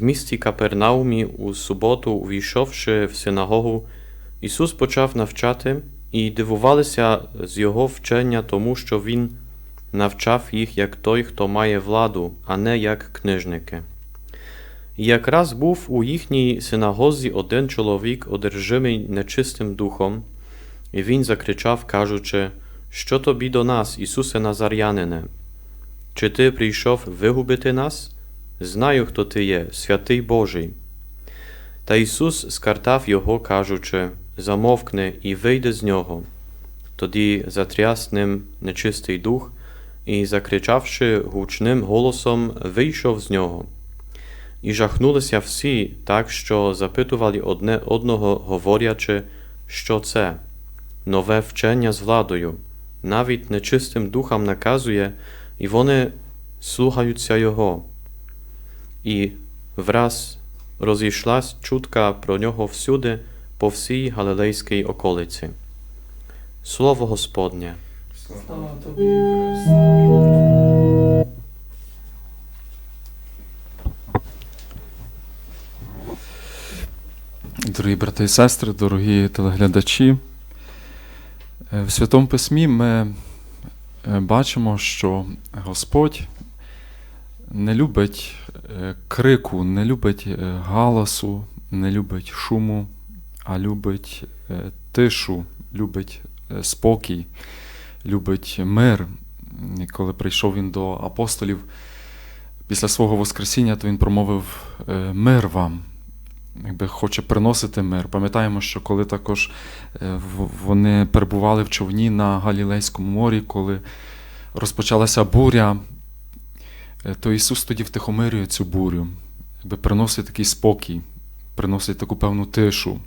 В місті Капернаумі у суботу, увійшовши в синагогу, Ісус почав навчати, і дивувалися з Його вчення тому, що Він навчав їх як той, хто має владу, а не як книжники. І якраз був у їхній синагозі один чоловік, одержимий нечистим духом, і він закричав, кажучи, що тобі до нас, Ісусе Назарянине? Чи ти прийшов вигубити нас? Знаю, хто ти є, святий Божий. Та Ісус скартав його, кажучи, замовкни і вийди з нього. Тоді затряс ним нечистий дух, і, закричавши гучним голосом, вийшов з нього. І жахнулися всі, так що запитували одне одного, говорячи, що це нове вчення з владою, навіть нечистим духам наказує, і вони слухаються Його. І враз розійшлась чутка про нього всюди, по всій Галилейській околиці. Слово Господнє. Слава тобі, Христе. Дорогі брати і сестри, дорогі телеглядачі, е, в Святому Письмі ми е, бачимо, що Господь не любить крику, не любить е, галасу, не любить шуму, а любить е, тишу, любить е, спокій, любить мир. І коли прийшов він до апостолів після свого Воскресіння, то він промовив е, мир вам якби хоче приносити мир. Пам'ятаємо, що коли також е, вони перебували в човні на Галілейському морі, коли розпочалася буря, е, то Ісус тоді втихомирює цю бурю, якби приносить такий спокій, приносить таку певну тишу.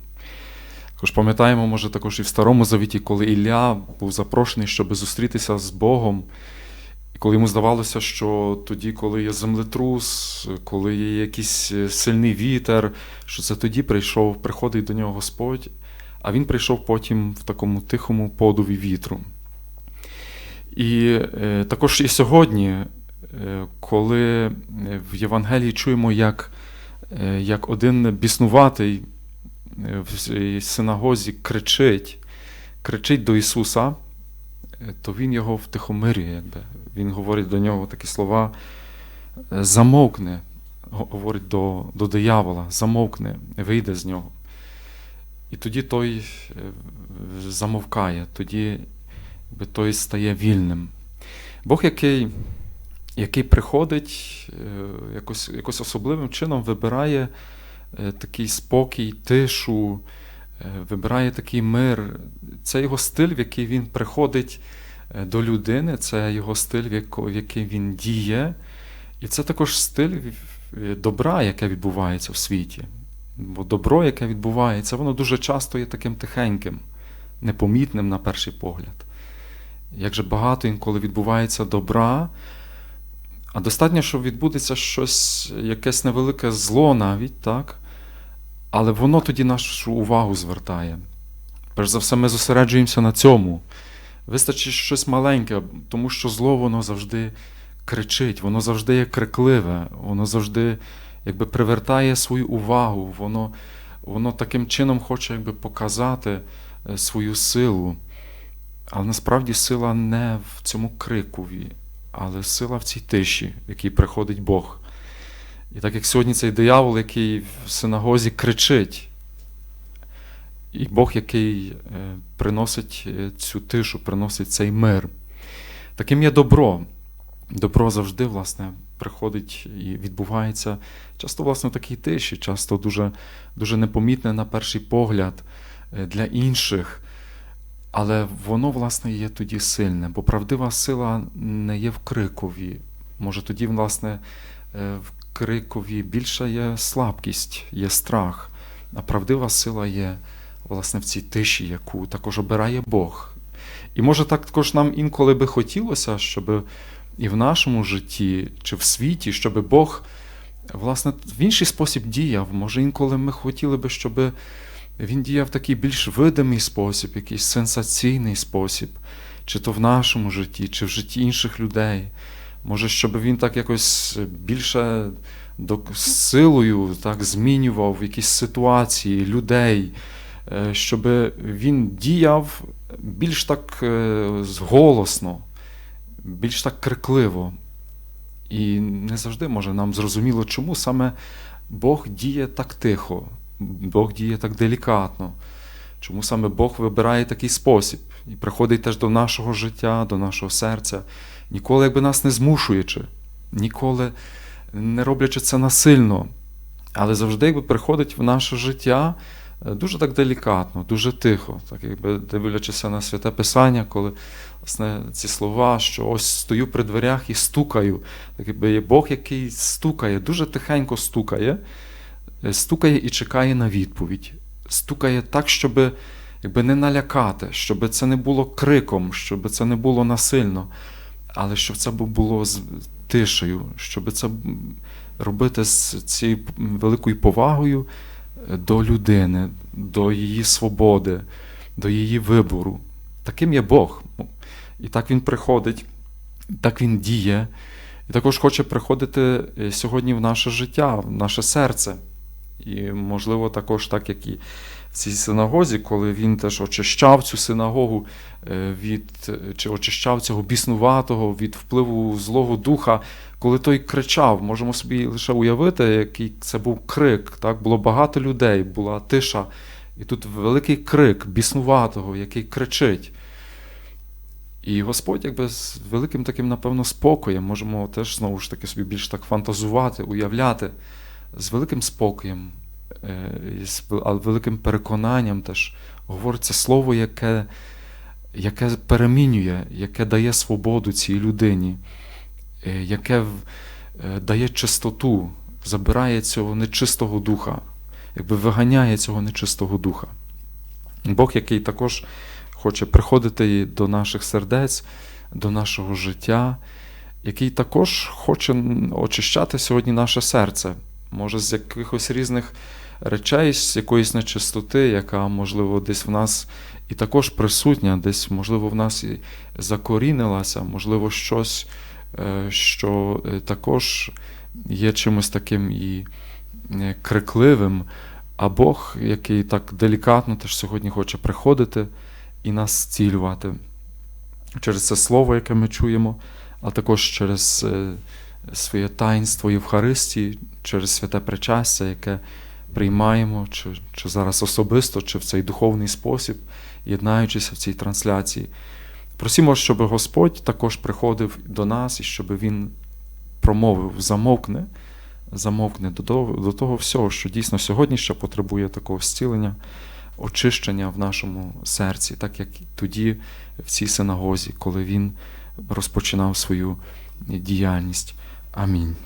Також пам'ятаємо, може, також і в Старому Завіті, коли Ілля був запрошений, щоб зустрітися з Богом. І коли йому здавалося, що тоді, коли є землетрус, коли є якийсь е, сильний вітер, що це тоді прийшов, приходить до нього Господь, а він прийшов потім в такому тихому подуві вітру. І е, також і сьогодні, е, коли е, в Євангелії чуємо, як, е, як один біснуватий е, в синагозі кричить, кричить до Ісуса, е, то Він його втихомирює, якби. Він говорить до нього такі слова: е, замовкни, го- говорить до, до диявола, замовкни, вийде з нього. І тоді той е, замовкає, тоді якби, той стає вільним. Бог, який, який приходить, е, якось, якось особливим чином вибирає е, такий спокій, тишу, е, вибирає такий мир. Це його стиль, в який він приходить до людини, це його стиль, в який він діє. І це також стиль добра, яке відбувається в світі. Бо добро, яке відбувається, воно дуже часто є таким тихеньким, непомітним на перший погляд. Як же багато інколи відбувається добра, а достатньо, щоб відбудеться щось, якесь невелике зло навіть, так? але воно тоді нашу увагу звертає. Перш за все, ми зосереджуємося на цьому. Вистачить щось маленьке, тому що зло воно завжди кричить, воно завжди є крикливе, воно завжди якби привертає свою увагу, воно, воно таким чином хоче якби, показати е, свою силу. Але насправді сила не в цьому крикові, але сила в цій тиші, в якій приходить Бог. І так як сьогодні цей диявол, який в синагозі кричить, і Бог, який е, приносить е, цю тишу, приносить цей мир. Таким є добро. Добро завжди, власне, приходить і відбувається часто, власне, в такій тиші, часто дуже, дуже непомітне на перший погляд е, для інших. Але воно, власне, є тоді сильне, бо правдива сила не є в крикові. Може, тоді, власне, е, в крикові більша є слабкість, є страх, а правдива сила є, власне, в цій тиші, яку також обирає Бог. І може так також нам інколи би хотілося, щоб і в нашому житті, чи в світі, щоб Бог, власне, в інший спосіб діяв. Може, інколи ми хотіли би, щоб він діяв такий більш видимий спосіб, якийсь сенсаційний спосіб, чи то в нашому житті, чи в житті інших людей. Може, щоб він так якось більше з силою так, змінював якісь ситуації, людей, е, щоб він діяв більш так е, голосно, більш так крикливо. І не завжди може нам зрозуміло, чому саме Бог діє так тихо, Бог діє так делікатно, чому саме Бог вибирає такий спосіб і приходить теж до нашого життя, до нашого серця, ніколи якби нас не змушуючи, ніколи не роблячи це насильно, але завжди якби приходить в наше життя е, дуже так делікатно, дуже тихо, так якби дивлячися на святе Писання, коли власне ці слова, що ось стою при дверях і стукаю. Так якби є Бог, який стукає, дуже тихенько стукає, стукає і чекає на відповідь. Стукає так, щоб якби не налякати, щоб це не було криком, щоб це не було насильно, але щоб це було з тишею, щоб це робити з цією великою повагою е, до людини, до її свободи, до її вибору. Таким є Бог. І так він приходить, так він діє, і також хоче приходити е, сьогодні в наше життя, в наше серце. І, можливо, також так, як і в цій синагозі, коли він теж очищав цю синагогу е, від е, чи очищав цього біснуватого від впливу Злого Духа, коли той кричав, можемо собі лише уявити, який це був крик. Так? Було багато людей, була тиша, і тут великий крик біснуватого, який кричить. І Господь, якби з великим таким, напевно, спокоєм, можемо теж знову ж таки собі більш так фантазувати, уявляти, з великим спокоєм, е, з великим переконанням теж говориться слово, яке, яке перемінює, яке дає свободу цій людині, е, яке е, дає чистоту, забирає цього нечистого духа, якби виганяє цього нечистого духа. Бог, який також хоче приходити до наших сердець, до нашого життя, який також хоче очищати сьогодні наше серце, може, з якихось різних речей, з якоїсь нечистоти, яка, можливо, десь в нас і також присутня, десь, можливо, в нас і закорінилася, можливо, щось, е, що е, також є чимось таким і е, крикливим. А Бог, який так делікатно теж сьогодні хоче приходити і нас зцілювати через це слово, яке ми чуємо, а також через своє таїнство Євхаристії, через святе причастя, яке приймаємо, чи, чи зараз особисто, чи в цей духовний спосіб, єднаючися в цій трансляції. Просімо, щоб Господь також приходив до нас і щоб Він промовив, замовкне, замовкне до до того всього, що дійсно сьогодні ще потребує такого зцілення, очищення в нашому серці, так як тоді в цій синагозі, коли він розпочинав свою діяльність. Амінь.